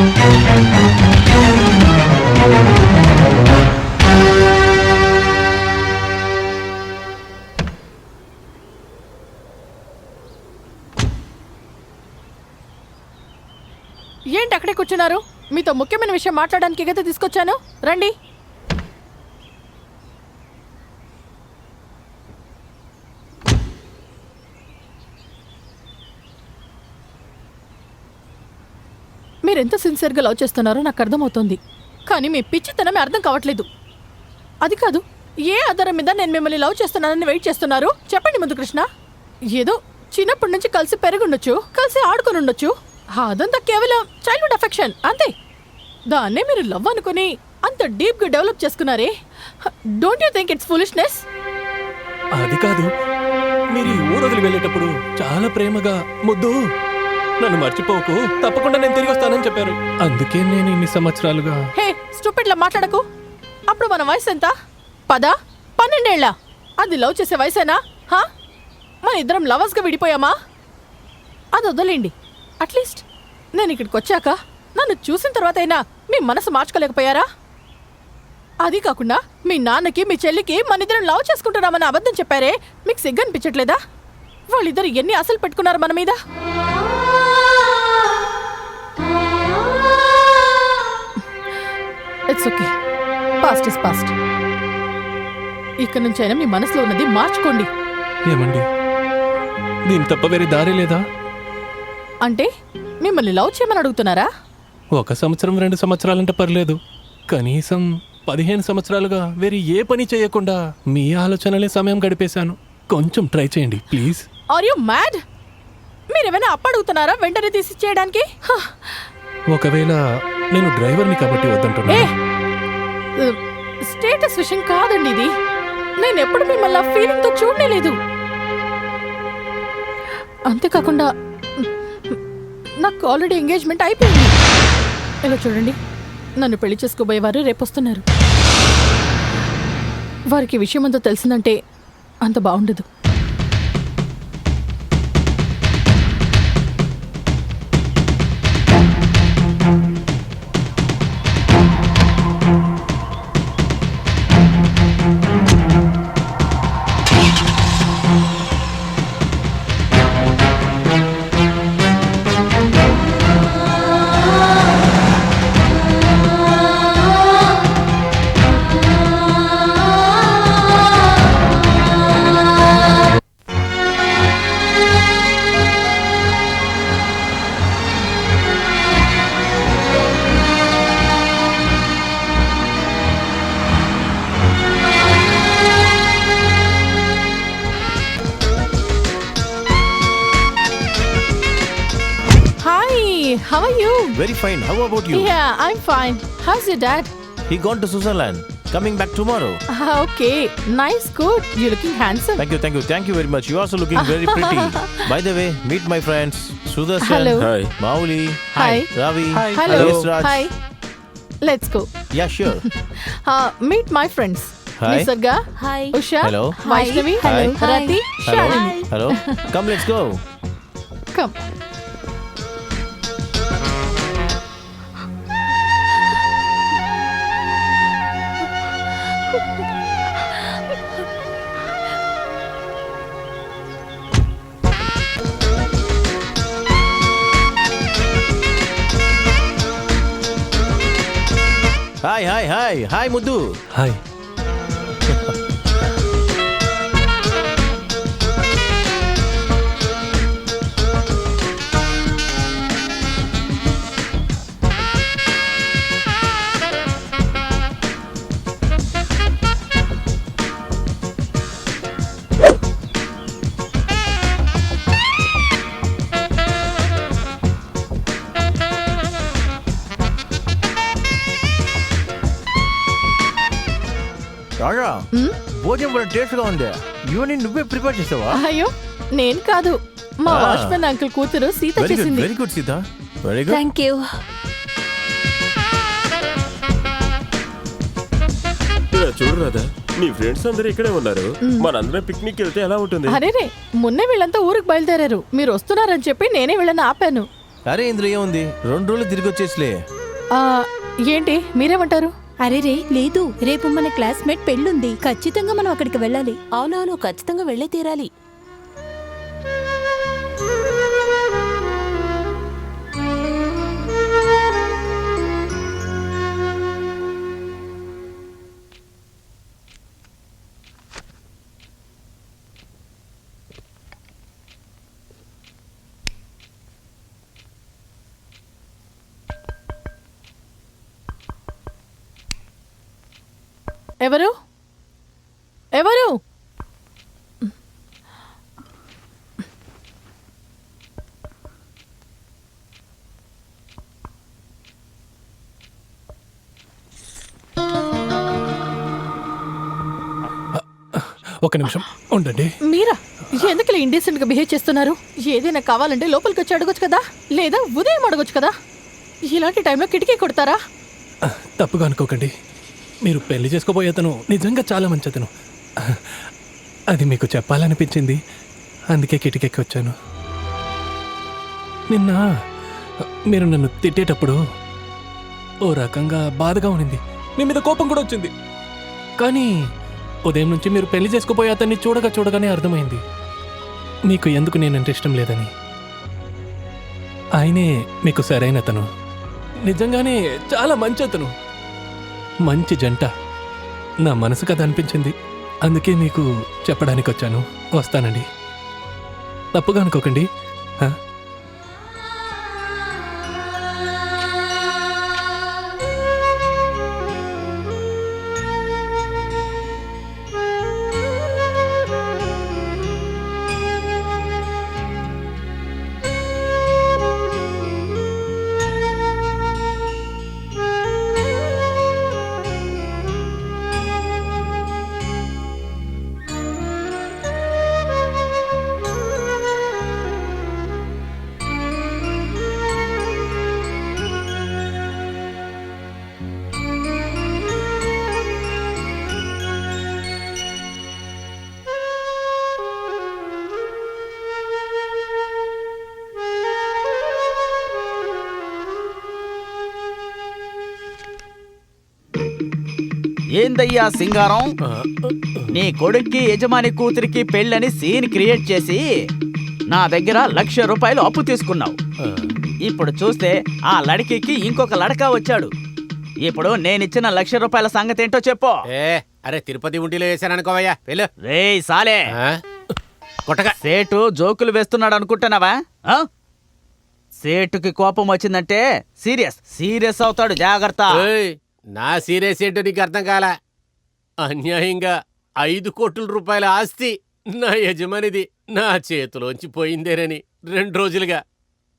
ఏంటి అక్కడే కూర్చున్నారు? మీతో ముఖ్యమైన విషయం మాట్లాడడానికి కదా తీసుకొచ్చాను. రండి. మీరెంత సిన్సియర్గా లవ్ చేస్తున్నారో నాకు అర్థమవుతోంది. కానీ మీ పిచ్చితనమే అర్థం కావట్లేదు. అది కాదు ఏ ఆధారం మీద నేను మిమ్మల్ని లవ్ చేస్తున్నానని వెయిట్ చేస్తున్నారు? చెప్పండి ముందు కృష్ణ. ఏదో చిన్నప్పటి నుంచి కలిసి పెరుగుండొచ్చు కలిసి ఆడుకొని ఉండొచ్చు అదంతా కేవలం చైల్డ్హుడ్ అఫెక్షన్ అంతే. దాన్నే మీరు లవ్ అనుకుని అంత డీప్గా డెవలప్ చేసుకున్నారే. Don't you think it's foolishness అది కాదు మీరు ఊరొదిలి ఊరు వెళ్ళేటప్పుడు చాలా ప్రేమగా ముద్దు నన్ను మర్చిపోకు. తప్పకుండా నేను తిరిగి వస్తానని చెప్పారు. అందుకే నేను ఇన్ని సంవత్సరాలుగా హే స్టూపిడ్లా మాట్లాడకు. అప్పుడు మన వయసు ఎంత? పద పన్నెండేళ్ళ. అది లవ్ చేసే వయసేనా? హా? మన ఇద్దరం లవర్స్గా విడిపోయామా? అది వదలేండి అట్లీస్ట్ నేను ఇక్కడికి వచ్చాక నన్ను చూసిన తర్వాత అయినా మీ మనసు మార్చుకోలేకపోయారా? అది కాకుండా మీ నాన్నకి మీ చెల్లికి మన ఇద్దరం లవ్ చేసుకుంటున్నామని అబద్ధం చెప్పారే? మీకు సిగ్గు అనిపించట్లేదా? వాళ్ళిద్దరు ఎన్ని అసలు పెట్టుకున్నారు మన మీద? It's okay past is past ఇక్కడ నుంచైనా మీ మనసులో ఉన్నది మార్చుకోండి. ఏమండి? దీని తప్ప వేరే దారి లేదా? అంటే మిమ్మల్ని లవ్ చేయమని అడుగుతున్నారా? ఒక సంవత్సరం రెండు సంవత్సరాలంటే పర్లేదు. కనీసం పదిహేను సంవత్సరాలుగా వేరే ఏ పని చేయకుండా మీ ఆలోచనలే సమయం గడిపేశాను. కొంచెం ట్రై చేయండి ప్లీజ్. ఆర్ యు మ్యాడ్ మీరేమైనా అప్పు అడుగుతున్నారా వెంటనే తీసి చేయడానికి ఒకవేళ నేను డ్రైవర్ని కాబట్టి వద్దంటున్నా స్టేటస్ విషయం కాదండి ఇది. నేను ఎప్పుడు మిమ్మల్ని ఫీలింగ్తో చూడలేదు లేదు అంతేకాకుండా నాకు ఆల్రెడీ ఎంగేజ్మెంట్ అయిపోయింది. ఇలా చూడండి నన్ను పెళ్ళి చేసుకోబోయేవారు రేపు వస్తున్నారు. వారికి విషయం అంతా తెలిసిందంటే అంత బాగుండదు. how are you? Very fine. How about you? Yeah, I'm fine. How's your dad? He gone to Switzerland. Coming back tomorrow. Ah, okay, nice coat. You're looking handsome. Thank you, thank you, thank you very much. You also looking very pretty. By the way, meet my friends Sudarshan, Hello. Hi. Mauli, Hi. Ravi, Hi. Hello. Hi. Let's go. Yeah, sure. Uh, meet my friends. Hi. Nisarga, Hi. Usha, Hello. Vaishnavi, Hi. Hello. Hi. Hello. Hello. Come, let's go. Come. Hi hi hi hi ಮುದ್ದು hi Raja భోజనం కూడా టేస్ట్గా ఉంది. ఇవన్నీ నువ్వే prepare చేసావా? అయ్యో నేను కాదు. మా. వాచ్మెన్ అంకుల్ కూతురు సీత చేసింది. Very good Sita. Very good thank you చూడు రాదా నీ ఫ్రెండ్స్ అందరూ ఇక్కడే ఉన్నారు. మనందరం పిక్నిక్ వెళ్తే ఎలా ఉంటుంది? అరేరే మొన్నే వీళ్ళంతా ఊరికి బయలుదేరారు. మీరు వస్తున్నారని చెప్పి నేనే వీళ్ళని ఆపాను. అరే ఇందులో ఏముంది? రెండు రోజులు తిరిగి వచ్చేసిలే. ఆ, ఏంటి మీరేమంటారు? అరే రే లేదు. రేపు మన క్లాస్మేట్ పెళ్ళుంది. ఖచ్చితంగా మనం అక్కడికి వెళ్ళాలి. అవునవును ఖచ్చితంగా వెళ్ళే తీరాలి. ఎవరు? ఎవరు? ఒక నిమిషం ఉండండి. మీరా ఎందుకు ఇండీసెంట్గా బిహేవ్ చేస్తున్నారు? ఏదైనా కావాలంటే లోపలికి వచ్చి అడగొచ్చు కదా? లేదా ఉదయం అడగొచ్చు కదా? ఇలాంటి టైంలో కిటికీ కొడతారా? తప్పుగా అనుకోకండి. మీరు పెళ్ళి చేసుకోబోయే అతను నిజంగా చాలా మంచి అతను. అది మీకు చెప్పాలనిపించింది. అందుకే కిటికెక్కి వచ్చాను. నిన్న మీరు నన్ను తిట్టేటప్పుడు ఓ రకంగా బాధగా ఉన్నింది. మీ మీద కోపం కూడా వచ్చింది. కానీ ఉదయం నుంచి మీరు పెళ్ళి చేసుకోబోయే అతన్ని చూడగా చూడగానే అర్థమైంది. మీకు ఎందుకు నేనంటే ఇష్టం లేదని. ఆయనే మీకు సరైన అతను. నిజంగానే చాలా మంచి అతను. మంచి జంట. నా మనసు కథ అనిపించింది. అందుకే మీకు చెప్పడానికి వచ్చాను వస్తానండి. తప్పుగా అనుకోకండి. ఏందయ్యా సింగారం? నీ కొడుక్కి యజమాని కూతురికి పెళ్ళని సీన్ క్రియేట్ చేసి నా దగ్గర లక్ష రూపాయలు అప్పు తీసుకున్నావు. ఇప్పుడు చూస్తే ఆ లడికికి ఇంకొక లడక వచ్చాడు. ఇప్పుడు నేనిచ్చిన లక్ష రూపాయల సంగతి ఏంటో చెప్పు అరే తిరుపతి ఉంటిలో వేసాననుకోవయ్యా వెళ్ళు. రేయ్ సాలే? కొట్టగా సేటు జోకులు వేస్తున్నాడు అనుకుంటున్నావా? సేటుకి కోపం వచ్చిందంటే సీరియస్. సీరియస్ అవుతాడు జాగ్రత్త. నా సీరియస్ ఏంటో నీకు అర్థం కాల? అన్యాయంగా ఐదు కోట్ల రూపాయల ఆస్తి నా యజమానిది నా చేతిలోంచి పోయిందేనని రెండు రోజులుగా.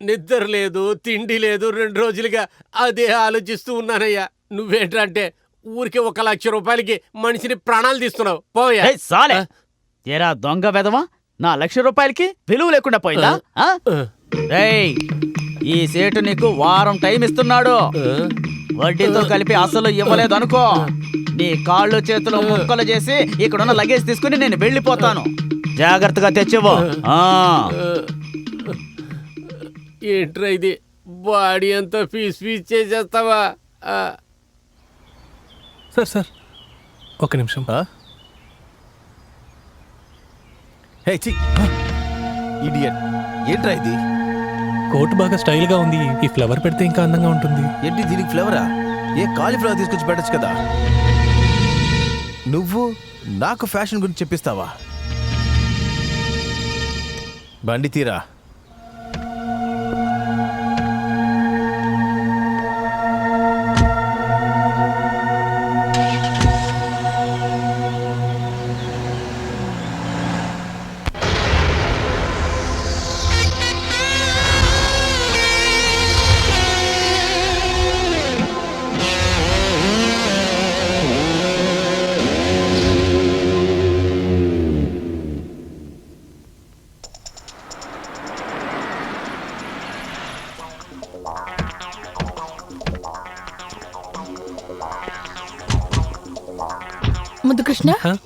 నిద్ర లేదు తిండి లేదు రెండు రోజులుగా అదే ఆలోచిస్తూ ఉన్నానయ్యా. నువ్వేంటంటే ఊరికి ఒక లక్ష రూపాయలకి మనిషిని ప్రాణాలు తీస్తున్నావు. పోయా ఏయ్, సాలే. ఏరా దొంగ వెదవా నా లక్ష రూపాయలకి విలువ లేకుండా పోయిందా? ఆ? రేయ్ ఈ సేటు నీకు వారం టైం ఇస్తున్నాడు. వడ్డీతో కలిపి అసలు ఇవ్వలేదు అనుకో. నీ కాళ్ళు చేతులు ముక్కలు చేసి ఇక్కడున్న లగేజ్ తీసుకుని నేను వెళ్ళిపోతాను. జాగ్రత్తగా తెచ్చివ్వు. ఆ. ఏంట్రా ఇది? బాడీ అంతా పీస్ పీస్ చేసేస్తావా. Sir sir. ఒక నిమిషం. ఇడియట్ ఏంట్రా ఇది? కోట్ బాగా స్టైల్గా ఉంది. ఈ ఫ్లవర్ పెడితే ఇంకా అందంగా ఉంటుంది. ఏంటి దీనికి ఫ్లవరా? ఏ కాలీఫ్లవర్ తీసుకొచ్చి పెట్టచ్చు కదా. నువ్వు నాకు ఫ్యాషన్ గురించి చెప్పిస్తావా? బండి తీరా. కృష్ణ?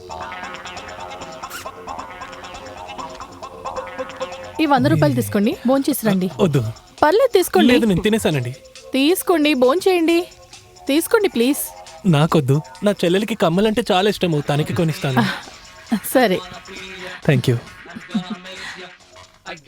ఈ వంద రూపాయలు తీసుకోండి భోంచేసి రండి. వద్దు. పర్లేదు తీసుకోండి. లేదు నేను తినేసానండి. తీసుకోండి భోంచేయండి. తీసుకోండి ప్లీజ్. నాకొద్దు. నా చెల్లెలికి కమ్మలంటే చాలా ఇష్టం తనకి కొనిస్తాను. సరే. Thank you.